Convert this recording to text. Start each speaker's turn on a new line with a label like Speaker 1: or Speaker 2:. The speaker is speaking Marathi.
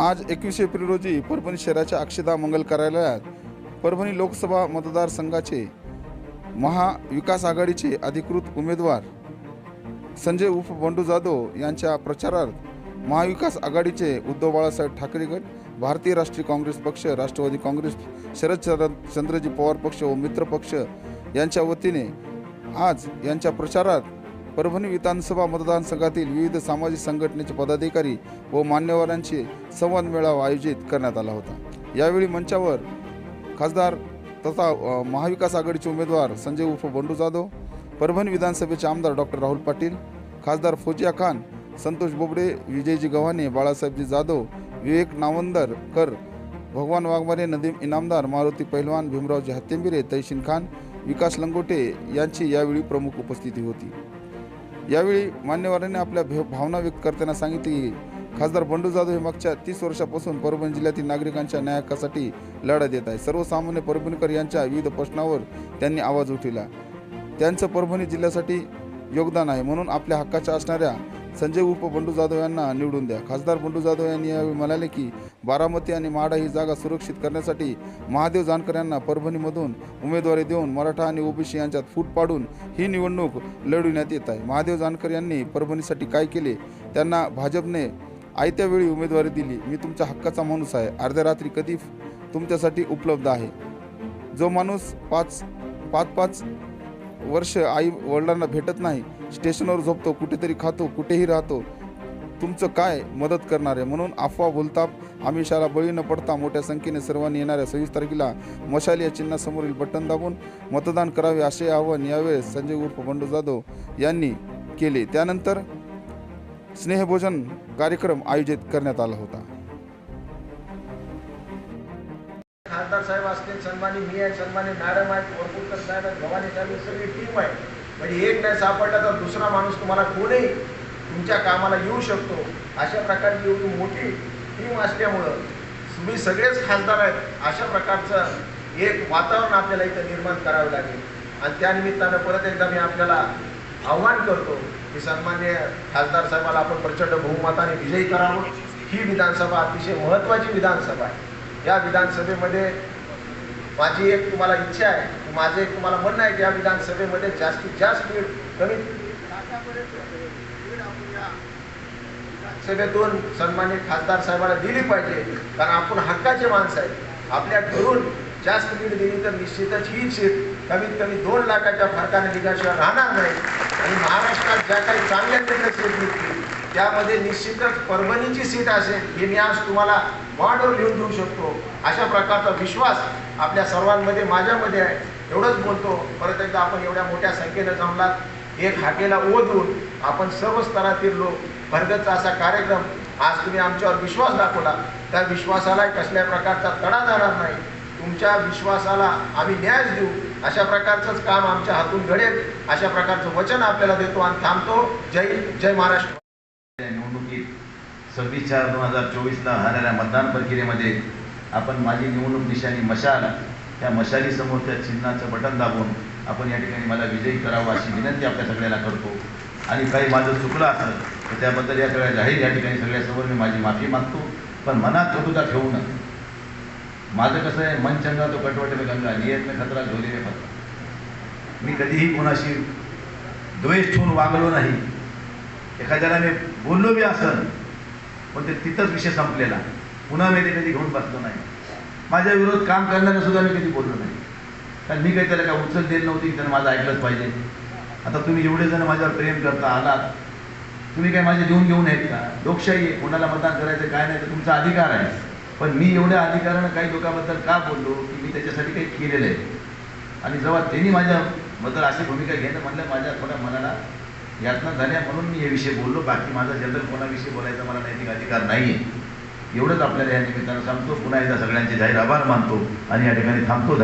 Speaker 1: आज एकवीस एप्रिल रोजी परभणी शहराच्या अक्षदा मंगल कार्यालयात परभणी लोकसभा मतदारसंघाचे महाविकास आघाडीचे अधिकृत उमेदवार संजय उर्फ बंडू जाधव यांच्या प्रचारार्थ महाविकास आघाडीचे उद्धव बाळासाहेब ठाकरे गट भारतीय राष्ट्रीय काँग्रेस पक्ष राष्ट्रवादी काँग्रेस शरद चंद्रजी पवार पक्ष व मित्र पक्ष यांच्या वतीने आज यांच्या प्रचारात परभणी विधानसभा मतदारसंघातील विविध सामाजिक संघटनेचे पदाधिकारी व मान्यवरांचे संवाद मेळावा आयोजित करण्यात आला होता. यावेळी मंचावर खासदार तथा महाविकास आघाडीचे उमेदवार संजय उर्फ बंडू जाधव परभणी विधानसभेचे आमदार डॉक्टर राहुल पाटील खासदार फौजिया खान संतोष बोबडे विजयजी गव्हाणे बाळासाहेबजी जाधव विवेक नावंदरकर भगवान वाघमारे नदीम इनामदार मारुती पैलवान भीमरावजी हत्तेंबिरे तैशिन खान विकास लंगोटे यांची यावेळी प्रमुख उपस्थिती होती. यावेळी मान्यवरांनी आपल्या भे- भावना व्यक्त करताना सांगितले की खासदार बंडू जाधव हे मागच्या तीस वर्षापासून परभणी जिल्ह्यातील नागरिकांच्या न्यायासाठी लढा देत आहे सर्वसामान्य परभणीकर यांच्या विविध प्रश्नावर त्यांनी आवाज उठविला. त्यांचं परभणी जिल्ह्यासाठी योगदान आहे म्हणून आपल्या हक्काच्या असणाऱ्या संजय उर्फ बंडू जाधव यांना निवडून द्या. खासदार बंडू जाधव यांनी यावेळी म्हणाले की बारामती आणि माडा ही जागा सुरक्षित करण्यासाठी महादेव जानकर यांना परभणीमधून उमेदवारी देऊन मराठा आणि ओबीसी यांच्यात फूट पाडून ही निवडणूक लढविण्यात येत आहे. महादेव जानकर यांनी परभणीसाठी काय केले? त्यांना भाजपने आयत्या वेळी उमेदवारी दिली. मी तुमच्या हक्काचा माणूस आहे. अर्ध्या रात्री कधी तुमच्यासाठी उपलब्ध आहे? जो माणूस पाच पाच पाच वर्ष आई वडिलांना भेटत नाही. स्टेशनवर झोपतो कुठेतरी खातो कुठेही राहतो. तुमचं काय मदत करणार आहे? म्हणून अफवा बोलताप आमिषाला बळी न पडता मोठ्या संख्येने सर्वांनी येणाऱ्या सव्वीस तारखेला मशाल या चिन्हासमोरील बटन दाबून मतदान करावे असे आवाहन यावेळेस संजय उर्फ बंडू जाधव यांनी केले. त्यानंतर स्नेहभोजन कार्यक्रम आयोजित करण्यात आला होता.
Speaker 2: खासदार साहेब असतील सन्मानी मी आहे सन्मानी मॅडम आहेत वरपुरकर साहेब आहेत भवानी साहेब सगळी टीम आहे. म्हणजे एक नाही सापडला तर दुसरा माणूस तुम्हाला कोणीही तुमच्या कामाला येऊ शकतो. अशा प्रकारची एवढी मोठी टीम असल्यामुळं तुम्ही सगळेच खासदार आहेत. अशा प्रकारचं एक वातावरण आपल्याला इथं निर्माण करावं लागेल. आणि त्यानिमित्तानं परत एकदा मी आपल्याला आव्हान करतो की सन्मान्य खासदार साहेबाला आपण प्रचंड बहुमताने विजयी करावं. ही विधानसभा अतिशय महत्त्वाची विधानसभा आहे. या विधानसभेमध्ये माझी एक तुम्हाला इच्छा आहे माझं एक तुम्हाला म्हणणं आहे की या विधानसभेमध्ये जास्तीत जास्त लीड कमी. सभेतून सन्मानित खासदार साहेबांना दिली पाहिजे कारण आपण हक्काचे माणसं आहेत. आपल्या घरून जास्त लीड दिली तर निश्चितच ही सीट कमीत कमी दोन लाखाच्या फरकाने निघाशिवाय राहणार नाही. आणि महाराष्ट्रात ज्या काही चांगल्या चांगल्या सीट निघतील त्यामध्ये निश्चितच परभणीची सीट असेल हे मी आज तुम्हाला वाढवून लिहून देऊ शकतो. अशा प्रकारचा विश्वास आपल्या सर्वांमध्ये माझ्यामध्ये आहे. एवढंच बोलतो. परत एकदा आपण एवढ्या मोठ्या संख्येनं जमलात. एक हाकेला ओ देऊन आपण सर्व स्तरातील लोक भरगतचा असा कार्यक्रम आज तुम्ही आमच्यावर विश्वास दाखवला. त्या विश्वासाला कसल्या प्रकारचा तडा जाणार नाही. तुमच्या विश्वासाला आम्ही न्याय देऊ. अशा प्रकारचंच काम आमच्या हातून घडेल. अशा प्रकारचं वचन आपल्याला देतो आणि थांबतो. जय जय महाराष्ट्र.
Speaker 3: सव्वीस चार दोन हजार चोवीसला होणाऱ्या मतदान प्रक्रियेमध्ये आपण माझी निवडणूक निशाणी मशाल त्या मशालीसमोर त्या चिन्हाचं बटन दाबून आपण या ठिकाणी मला विजयी करावं अशी विनंती आपल्या सगळ्याला करतो. आणि काही माझं चुकलं असेल तर त्याबद्दल या सगळ्या जाहीर या ठिकाणी सगळ्यासमोर मी माझी माफी मागतो. पण मनात कटुता ठेवू नका. माझं कसं आहे मन चंगा तो कटवट में गंगा नियत में खतरा झोली में खतरा मी कधीही कोणाशी द्वेष ठेवून वागलो नाही. एखाद्याला मी बोललो बी असं पण ते तिथंच विषय संपलेला. पुन्हा मी ते कधी घेऊन बसलो नाही. माझ्या विरोध काम करणाऱ्या सुद्धा मी कधी बोललो नाही. कारण मी काही त्याला काय उचल दिली नव्हती की त्यानं माझं ऐकलंच पाहिजे. आता तुम्ही एवढे जण माझ्यावर प्रेम करता आलात. तुम्ही काय माझे देऊन घेऊन आहेत का? लोकशाही आहे. कोणाला मतदान करायचं काय नाही तर तुमचा अधिकार आहे. पण मी एवढ्या अधिकारानं काही लोकांबद्दल का बोललो की मी त्याच्यासाठी काही केलेलं आहे? आणि जेव्हा त्यांनी माझ्याबद्दल अशी भूमिका घेणं म्हणलं माझ्या थोड्या मनाला यातना झाल्या म्हणून मी हे विषय बोललो. बाकी माझा जनरल कोणाविषयी बोलायचा मला नैतिक अधिकार नाही आहे एवढंच आपल्याला या निमित्तानं सांगतो. पुन्हा एकदा सगळ्यांचे जाहीर आभार मानतो आणि या ठिकाणी थांबतो.